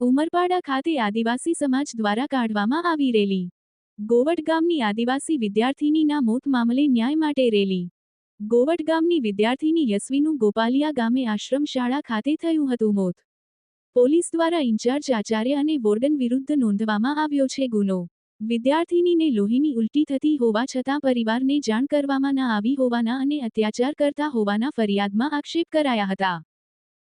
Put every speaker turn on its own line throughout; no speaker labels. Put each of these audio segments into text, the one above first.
ઉમરપાડા ખાતે આદિવાસી સમાજ દ્વારા કાઢવામાં આવી રેલી. ગોવટ ગામની આદિવાસી વિદ્યાર્થીનીના મોત મામલે ન્યાય માટે રેલી. ગોવટ ગામની વિદ્યાર્થીની યશવીનું ગોપાલિયા ગામે આશ્રમ શાળા ખાતે થયું હતું મોત. પોલીસ દ્વારા ઇન્ચાર્જ આચાર્ય અને વોર્ડન વિરુદ્ધ નોંધવામાં આવ્યો છે ગુનો. વિદ્યાર્થીનીને લોહીની ઉલટી થતી હોવા છતાં પરિવારને જાણ કરવામાં ન આવી હોવાના અને અત્યાચાર કરતા હોવાના ફરિયાદમાં આક્ષેપ કરાયા હતા.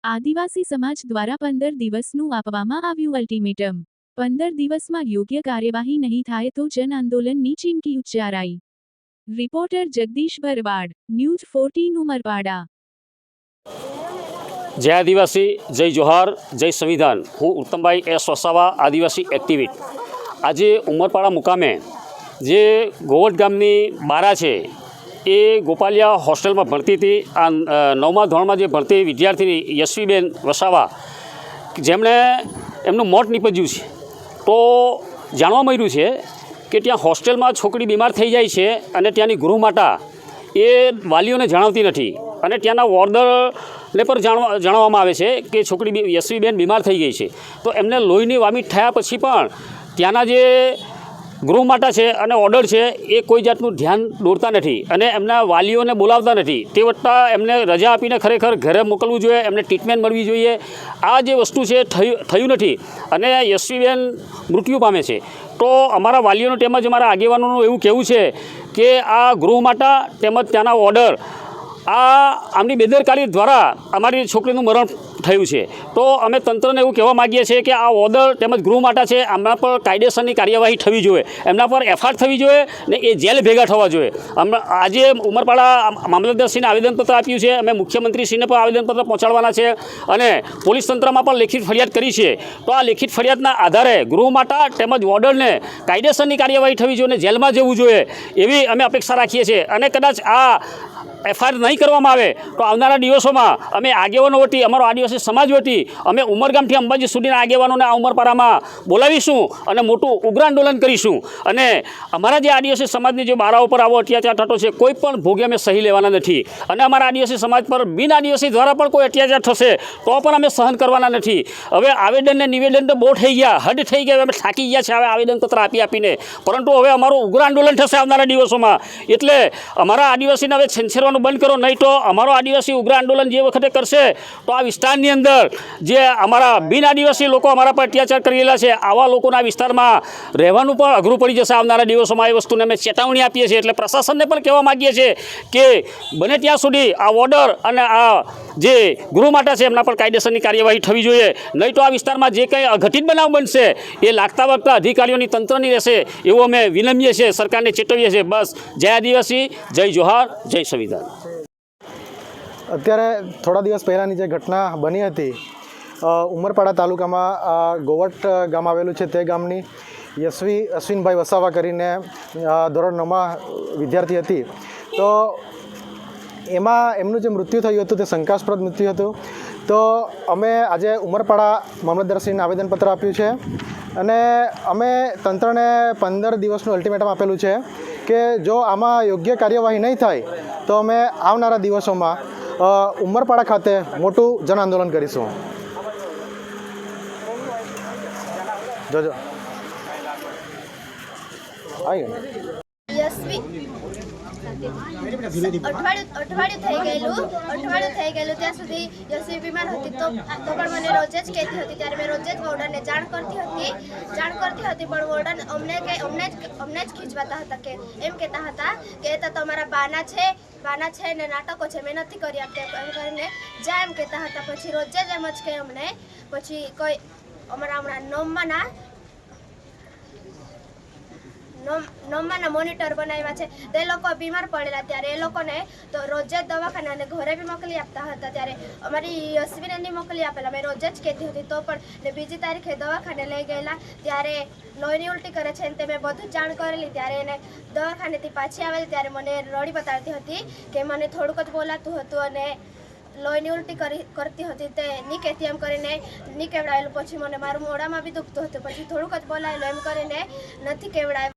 આદિવાસી સમાજ દ્વારા પંદર દિવસનું આપવામાં આવ્યું અલ્ટિમેટમ પંદર દિવસમાં યોગ્ય કાર્યવાહી નહીં થાય તો જન આંદોલનની ચીમકી ઉચ્ચારાઈ. Reporter Jagdish Bharwad, news fourteen Umarpada.
જય આદિવાસી, જય જોહાર, જય સંવિધાન. હું ઉત્તમભાઈ એસ વસાવા, આદિવાસી એક્ટિવિટ આજે ઉમરપાડા મુકામે જે ગોવટ ગામની બારા છે એ ગોપાલિયા હોસ્ટેલમાં ભણતી હતી. આ નવમા ધોરણમાં જે ભણતી વિદ્યાર્થીની યશવીબેન વસાવા, જેમણે એમનું મોત નીપજ્યું છે. તો જાણવા મળ્યું છે કે ત્યાં હોસ્ટેલમાં છોકરી બીમાર થઈ જાય છે અને ત્યાંની ગૃહમાતા એ વાલીઓને જણાવતી નથી. અને ત્યાંના વોર્ડરને પણ જાણવા, જણાવવામાં આવે છે કે છોકરી યશવીબેન બીમાર થઈ ગઈ છે. તો એમને લોહીની વામિટ થયા પછી પણ ત્યાંના જે ગૃહમાતા છે અને ઓર્ડર છે, એ કોઈ જાતનું ધ્યાન દોરતા નથી અને એમના વાલીઓને બોલાવતા નથી. તે વત્તા એમને રજા આપીને ખરેખર ઘરે મોકલવું જોઈએ, એમને ટ્રીટમેન્ટ મળવી જોઈએ. આ જે વસ્તુ છે, થયું થયું નથી અને યશવીબેન મૃત્યુ પામે છે. તો અમારા વાલીઓનું તેમજ અમારા આગેવાનોનું એવું કહેવું છે કે આ ગૃહમાતા તેમજ ત્યાંના ઓર્ડર આ આમની બેદરકારી દ્વારા અમારી છોકરીનું મરણ થયું છે. તો અમે તંત્રને એવું કહેવા માગીએ છીએ કે આ ઓર્ડર તેમજ ગૃહમાતા છે, આમના પર કાયદેસરની કાર્યવાહી થવી જોઈએ. એમના પર એફઆઈઆર થવી જોઈએ ને એ જેલ ભેગા થવા જોઈએ. આજે ઉમરપાડા મામલતદારશ્રીને આવેદનપત્ર આપ્યું છે. અમે મુખ્યમંત્રીશ્રીને પણ આવેદનપત્ર પહોંચાડવાના છે અને પોલીસ તંત્રમાં પણ લેખિત ફરિયાદ કરી છે. તો આ લેખિત ફરિયાદના આધારે ગૃહમાતા તેમજ ઓર્ડરને કાયદેસરની કાર્યવાહી થવી જોઈએ અને જેલમાં જવું જોઈએ એવી અમે અપેક્ષા રાખીએ છીએ. અને કદાચ આ એફઆઈઆર નહીં કરવામાં આવે તો આવનારા દિવસોમાં અમે આગેવાનો વટી અમારો આદિવાસી સમાજ વતી અમે ઉમરગામથી અંબાજી સુધીના આગેવાનોને આ ઉમરપારામાં બોલાવીશું અને મોટું ઉગ્ર આંદોલન કરીશું. અને અમારા જે આદિવાસી સમાજની જે બારાઓ પર આવો અત્યાચાર થતો છે, કોઈ પણ ભોગે અમે સહી લેવાના નથી. અને અમારા આદિવાસી સમાજ પર બિન આદિવાસી દ્વારા પણ કોઈ અત્યાચાર થશે, તો પણ અમે સહન કરવાના નથી. હવે આવેદન ને નિવેદન તો બહુ થઈ ગયા, હદ થઈ ગયા, અમે થાકી ગયા છે હવે આવેદનપત્ર આપી આપીને. પરંતુ હવે અમારું ઉગ્ર આંદોલન થશે આવનારા દિવસોમાં. એટલે અમારા આદિવાસીને હવે છેંછેરવાનું બંધ કરો, નહીં તો અમારો આદિવાસી ઉગ્ર આંદોલન જે વખતે કરશે, તો આ વિસ્તારની અંદર જે અમારા બિન આદિવાસી લોકો અમારા પર અત્યાચાર કરી રહેલા છે, આવા લોકોના વિસ્તારમાં રહેવાનું પણ અઘરું પડી જશે. આવનારા દિવસોમાં એ વસ્તુને અમે ચેતવણી આપીએ છીએ. એટલે પ્રશાસનને પણ કહેવા માગીએ છીએ કે બને ત્યાં સુધી આ ઓર્ડર અને આ જે ગૃહમાતા છે, એમના પર કાયદેસરની કાર્યવાહી થવી જોઈએ. નહીં તો આ વિસ્તારમાં જે કંઈ અઘટિત બનાવ બનશે, એ લાગતા વાગતા અધિકારીઓની તંત્રની રહેશે એવું અમે વિનમીએ છીએ, સરકારને ચેતવીએ છીએ. બસ, જય આદિવાસી, જય જોહાર, જય સંવિધાન.
અત્યારે થોડા દિવસ પહેલાંની જે ઘટના બની હતી ઉમરપાડા તાલુકામાં ગોવટ ગામ આવેલું છે તે ગામની, યશવી, અશ્વિનભાઈ વસાવા કરીને ધોરણ નવમાં વિદ્યાર્થી હતી. તો એમાં એમનું જે મૃત્યુ થયું હતું, તે શંકાસ્પદ મૃત્યુ હતું. તો અમે આજે ઉમરપાડા મામલતદારશ્રીને આવેદનપત્ર આપ્યું છે અને અમે તંત્રને પંદર દિવસનું અલ્ટિમેટમ આપેલું છે કે જો આમાં યોગ્ય કાર્યવાહી નહીં થાય, તો અમે આવનારા દિવસોમાં ઉમરપાડા ખાતે મોટું જન આંદોલન કરીશું. જોજો. આવી ગયું.
અઠવાડિયું થઈ ગયેલું, અઠવાડિયું થઈ ગયેલું. ત્યાં સુધી બીમાર હતી તો તો પણ મને રોજ જ કહેતી હતી. ત્યારે મેં રોજ જ વોર્ડનને જાણ કરતી હતી. જાણ કરતી હતી, પણ વોર્ડન અમને કંઈ અમને જ અમને જ ખીજવાતા હતા કે એમ કહેતા હતા કે તો તમારા બાના છે બાના છે ને નાટકો છે. મેં નથી કરી આપતા એમ કરીને જા એમ કહેતા હતા. પછી રોજ જ એમ જ કહે અમને. પછી કોઈ અમારા હમણાં નવમાં ના નોમાના મોનિટર બનાવ્યા છે. તે લોકો બીમાર પડેલા ત્યારે એ લોકોને તો રોજ દવાખાને અને ઘરે બી મોકલી આપતા હતા. ત્યારે અમારી યશવીને નહીં મોકલી આપેલા. મેં રોજ જ કહેતી હતી, તો પણ ને બીજી તારીખે દવાખાને લઈ ગયેલા. ત્યારે લોહીની ઉલટી કરે છે. ને તે મેં બધું જાણ કરેલી. ત્યારે એને દવાખાનેથી પાછી આવેલી. ત્યારે મને રડી બતાવતી હતી કે મને થોડુંક જ બોલાતું હતું અને લોહીની ઉલટી કરી કરતી હતી. તે ની કહેતી એમ કરીને ની કેવડાયેલું. પછી મને મારું મોઢામાં બી દુખતું હતું. પછી થોડુંક જ બોલાયેલું. એમ કરીને નથી કેવડાવ્યું.